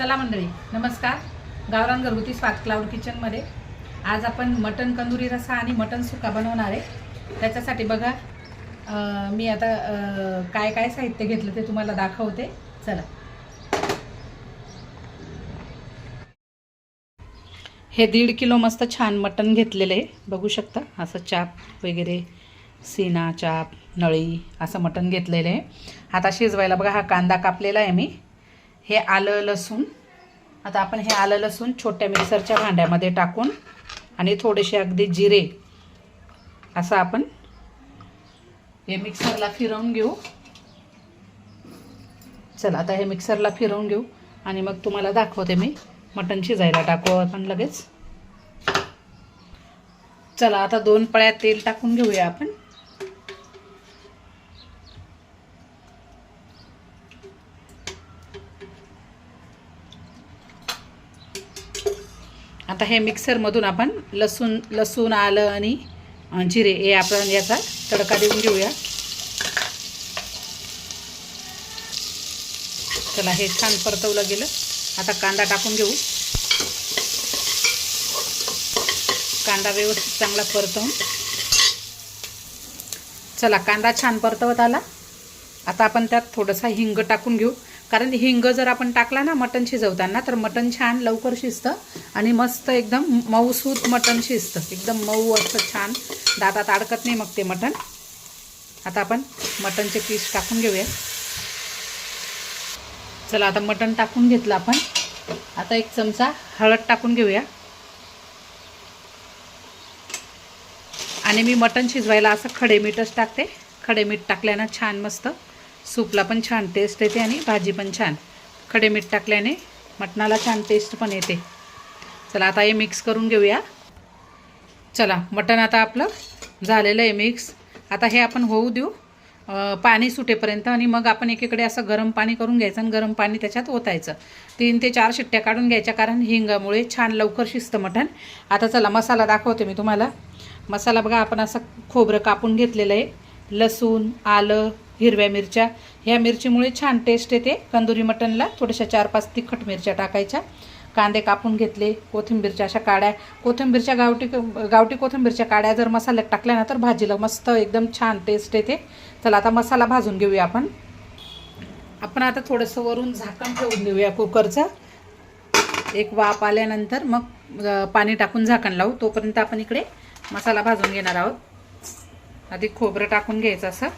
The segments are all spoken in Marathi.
चला मंडळी नमस्कार. गावरान घरगुती स्वाद क्लाउड किचनमध्ये आज आपण मटन कंदुरी रसा आणि मटन सुका बनवणार आहे. त्याच्यासाठी बघा मी आता काय काय साहित्य घेतलं ते तुम्हाला दाखवते. चला. हे दीड किलो मस्त छान मटन घेतलेलं आहे. बघू शकता असं चाप वगैरे सीना चाप नळी असं मटन घेतलेलं आहे. आता शिजवायला बघा हा कांदा कापलेला आहे मी. हे आलं लसूण. आता आपण हे आलं लसूण छोट्या मिक्सरच्या भांड्यामध्ये टाकून आणि थोडेसे अगदी जिरे असं आपण हे मिक्सरला फिरवून घेऊ. चला आता हे मिक्सरला फिरवून घेऊ आणि मग तुम्हाला दाखवते मी. मटण शिजायला टाकू आपण लगेच. चला आता दोन पळ्या तेल टाकून घेऊया आपण. आता हे मिक्सरमधून आपण लसूण लसूण आलं आणि जिरे हे आपण याचा तडका देऊन घेऊया. चला हे छान परतवलं गेलं. आता कांदा टाकून घेऊ. कांदा व्यवस्थित चांगला परतवून. चला कांदा छान परतवत आला. आता आपण त्यात थोडंसा हिंग टाकून घेऊ. कारण हिंग जर आपण टाकला ना मटण शिजवताना तर मटण छान लवकर शिजतं आणि मस्त एकदम मऊसूत मटण शिजतं. एकदम मऊ असतं छान. दातात अडकत नाही मग ते मटण. आता आपण मटणचे पीस टाकून घेऊया. चला आता मटण टाकून घेतलं आपण. आता एक चमचा हळद टाकून घेऊया. आणि मी मटण शिजवायला असं खडे मीठच टाकते. खडे मीठ टाकल्यानं छान मस्त सूपला पण छान टेस्ट येते आणि भाजी पण छान. खडे मीठ टाकल्याने मटणाला छान टेस्ट पण येते. चला आता हे मिक्स करून घेऊया. चला मटण आता आपलं झालेलं आहे मिक्स आता हे आपण होऊ देऊ. पाणी सुटेपर्यंत आणि मग आपण एकीकडे असं गरम पाणी करून घ्यायचं आणि गरम पाणी त्याच्यात ओतायचं. तीन ते चार शिट्ट्या काढून घ्यायच्या कारण हिंगामुळे छान लवकर शिजतं मटण. आता चला मसाला दाखवते मी तुम्हाला. मसाला बघा आपण असं खोबरं कापून घेतलेलं आहे. लसूण आलं हिरव्या मिरच्या. ह्या मिरचीमुळे छान टेस्ट येते. कंदुरी मटणला थोड्याशा चार पाच तिखट मिरच्या टाकायच्या. कांदे कापून घेतले कोथिंबीरच्या अशा काड्या. कोथिंबीरच्या गावठी गावठी कोथिंबीरच्या काड्या जर मसाल्यात टाकल्या ना तर भाजीला मस्त एकदम छान टेस्ट येते. चला आता मसाला भाजून घेऊया आपण. आपण आता थोडंसं वरून झाकण ठेवून देऊया कुकरचं. एक वाफ आल्यानंतर मग पाणी टाकून झाकण लावू. तोपर्यंत आपण इकडे मसाला भाजून घेणार आहोत. आधी खोबरं टाकून घ्यायचं असं.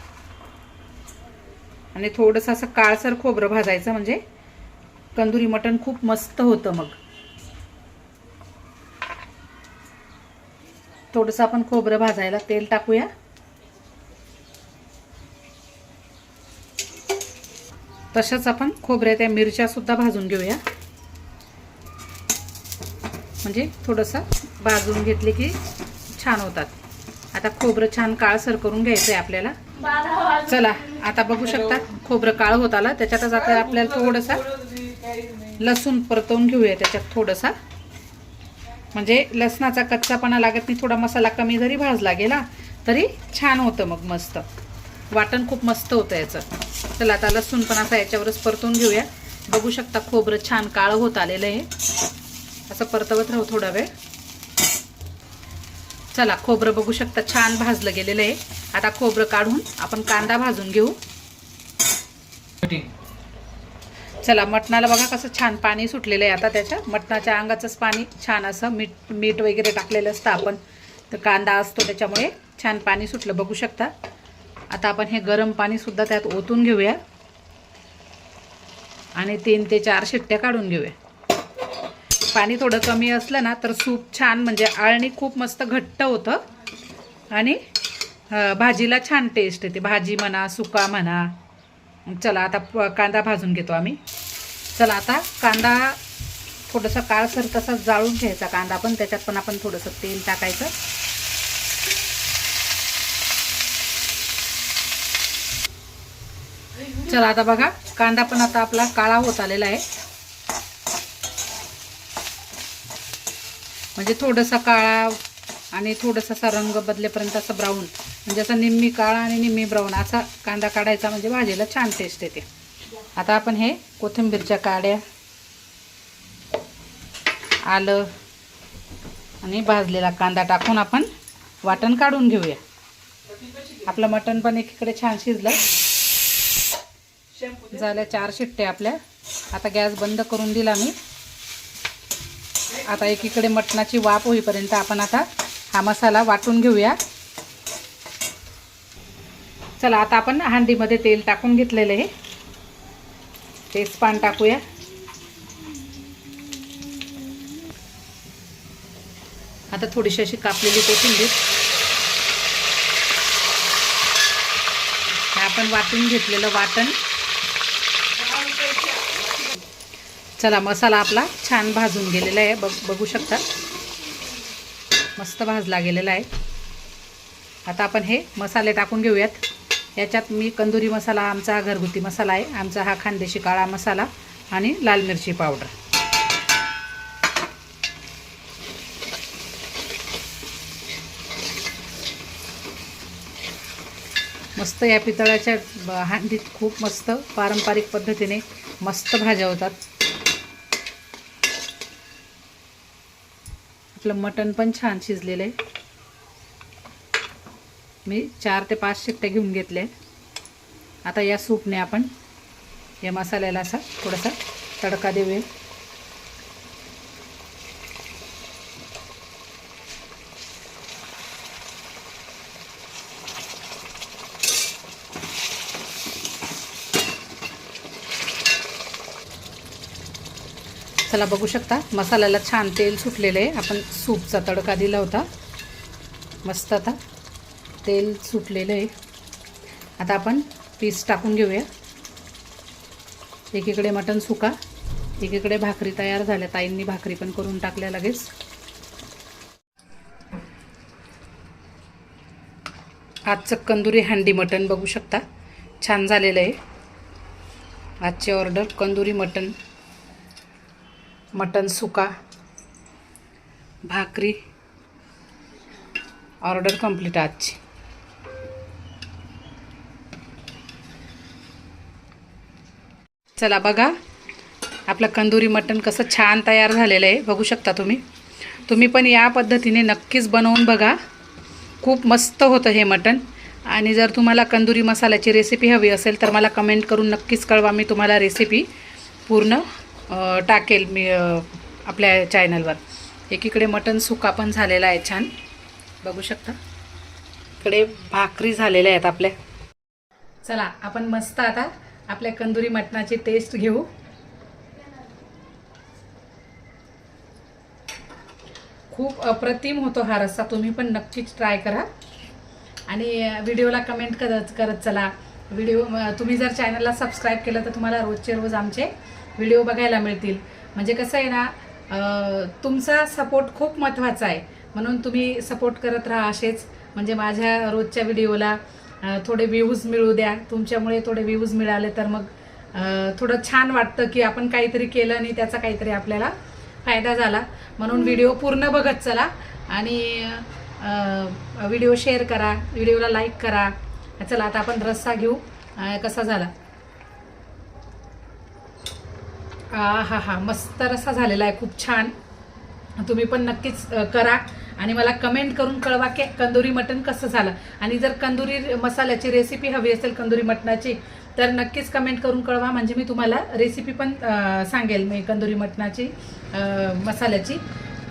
आणि थोडंसं असं काळसर खोबरं भाजायचं म्हणजे कंदुरी मटण खूप मस्त होतं मग. थोडंसं आपण खोबरं भाजायला तेल टाकूया. तसंच आपण खोबऱ्या त्या मिरच्यासुद्धा भाजून घेऊया. म्हणजे थोडंसं भाजून घेतले की छान होतात. आता खोबरं छान काळसर करून घ्यायचं आहे आपल्याला. चला आता बघू शकता खोबरं काळ होत आला. त्याच्यातच आता आपल्याला थोडंसा लसूण परतवून घेऊया त्याच्यात थोडंसा. म्हणजे लसणाचा कच्चापणा लागत नाही थोडा मसाला कमी जरी भाजला गेला तरी छान होतं मग मस्त. वाटण खूप मस्त होतं याचं. चला आता लसूण पण असा याच्यावरच परतवून घेऊया. बघू शकता खोबरं छान काळं होत आलेलं आहे. असं परतवत राहू थोडा वेळ. चला खोबरं बघू शकता छान भाजलं गेलेलं आहे. आता खोबरं काढून आपण कांदा भाजून घेऊ. चला मटणाला बघा कसं छान पाणी सुटलेलं आहे आता त्याच्या. मटणाच्या अंगाचंच पाणी छान असं मीठ मीठ वगैरे टाकलेलं असतं आपण. तर कांदा असतो त्याच्यामुळे छान पाणी सुटलं बघू शकता. आता आपण हे गरम पाणीसुद्धा त्यात ओतून घेऊया. आणि तीन ते चार शिट्ट्या काढून घेऊया. पाणी थोडं कमी असलं ना तर सूप छान म्हणजे आळणी खूप मस्त घट्ट होतं. आणि भाजीला छान टेस्ट येते. भाजी म्हणा सुका म्हणा. चला आता प- कांदा भाजून घेतो आम्ही. चला आता कांदा थोडंसं काळसर तसा जाळून घ्यायचा कांदा पण त्याच्यात पण आपण थोडंसं तेल टाकायचं. चला आता बघा कांदा पण आता आपला काळा होत आलेला आहे. म्हणजे थोडंसं काळा आणि थोडासा रंग बदलेपर्यंत असं ब्राऊन म्हणजे असं निम्मी काळा आणि निम्मी ब्राऊन असा कांदा काढायचा म्हणजे भाजीला छान टेस्ट येते. आता आपण हे कोथिंबीरच्या काड्या आलं आणि भाजलेला कांदा टाकून आपण वाटण काढून घेऊया. आपलं मटण पण एकीकडे छान शिजलं. झाल्या चार शिट्टे आपल्या. आता गॅस बंद करून दिला मी. आता एकीकडे मटणाची वाफ होईपर्यंत आपण आता हा मसाला वाटून घेऊया. चला आता आपण हांडीमध्ये तेल टाकून घेतलेलं आहे. तेजपान टाकूया. आता थोडीशी अशी कापलेली कोथिंबीर. आपण वाटून घेतलेलं वाटण. चला मसाला आपला छान भाजून गेलेला आहे. बघ बघू शकता. मस्त भाजला गेलेला आहे. आता आपण हे मसाले टाकून घेऊयात. याच्यात मी कंदुरी मसाला आमचा घरगुती मसाला आहे. आमचा हा खानदेशी काळा मसाला आणि लाल मिरची पावडर. मस्त या पितळाच्या हांडीत खूप मस्त पारंपरिक पद्धतीने मस्त भाज्या होतात. आपलं मटण पण छान शिजलेलं आहे. मी चार ते पाच शिट्ट्या घेऊन घेतले आता या सूपने आपण या मसाल्याला असा थोडासा तडका देऊया. चला बघू शकता. मसाल्याला छान तेल सुटलेलं आहे. आपण सूपचा तडका दिला होता. मस्त आता तेल सुटलेलं आहे. आता आपण पीस टाकून घेऊया. एकीकडे मटण सुका. एकीकडे भाकरी तयार झाल्या. ताईंनी भाकरी पण करून टाकल्या लगेच. आजचं कंदुरी हँडी मटण बघू शकता. छान झालेलं आहे. आजची ऑर्डर कंदुरी मटण. मटन सुका भाकरी ऑर्डर कंप्लीट आजची. चला बघा आपलं कंदुरी मटण कसं छान तयार झालेलं आहे. बघू शकता तुम्ही. तुम्ही पण या पद्धतीने नक्कीच बनवून बघा. खूप मस्त होतं हे मटण आणि जर तुम्हाला कंदुरी मसाल्याची रेसिपी हवी असेल तर मला कमेंट करून नक्कीच कळवा. मी तुम्हाला रेसिपी पूर्ण टाकेल मी आपल्या चॅनलवर एकीकडे मटण सुका पण झालेला आहे छान. बघू शकता. इकडे भाकरी झालेल्या आहेत आपल्या. चला आपण मस्त आता आपल्या कंदुरी मटणाची टेस्ट घेऊ. खूप अप्रतिम होतो हा रस्सा. तुम्ही पण नक्कीच ट्राय करा. आणि व्हिडिओला कमेंट करत करत चला. व्हिडिओ तुम्ही जर चॅनलला सबस्क्राईब केलं तर तुम्हाला रोजचे रोज आमचे व्हिडिओ बघायला मिळतील. म्हणजे कसं आहे ना तुमचा सपोर्ट खूप महत्त्वाचा आहे. म्हणून तुम्ही सपोर्ट करत राहा असेच. म्हणजे माझ्या रोजच्या व्हिडिओला थोडे व्ह्यूज मिळू द्या. तुमच्यामुळे थोडे व्ह्यूज मिळाले तर मग थोडं छान वाटतं की आपण काहीतरी केलं आणि त्याचा काहीतरी आपल्याला फायदा झाला. म्हणून व्हिडिओ पूर्ण बघत चला आणि व्हिडिओ शेअर करा. व्हिडिओला लाईक करा. चला आता आपण रस्सा घेऊ. कसा झाला? हा हा मस्त रस्सा झालेला आहे खूप छान. तुम्ही पण नक्कीच करा. आणि मला कमेंट करून कळवा की कंदुरी मटण कसं झालं. आणि जर कंदुरी मसाल्याची रेसिपी हवी असेल कंदुरी मटणाची तर नक्कीच कमेंट करून कळवा. म्हणजे मी तुम्हाला रेसिपी पण सांगेल मी कंदुरी मटणाची मसाल्याची.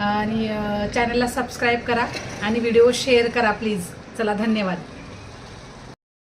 आणि चॅनलला सबस्क्राईब करा आणि व्हिडिओ शेअर करा प्लीज चला धन्यवाद.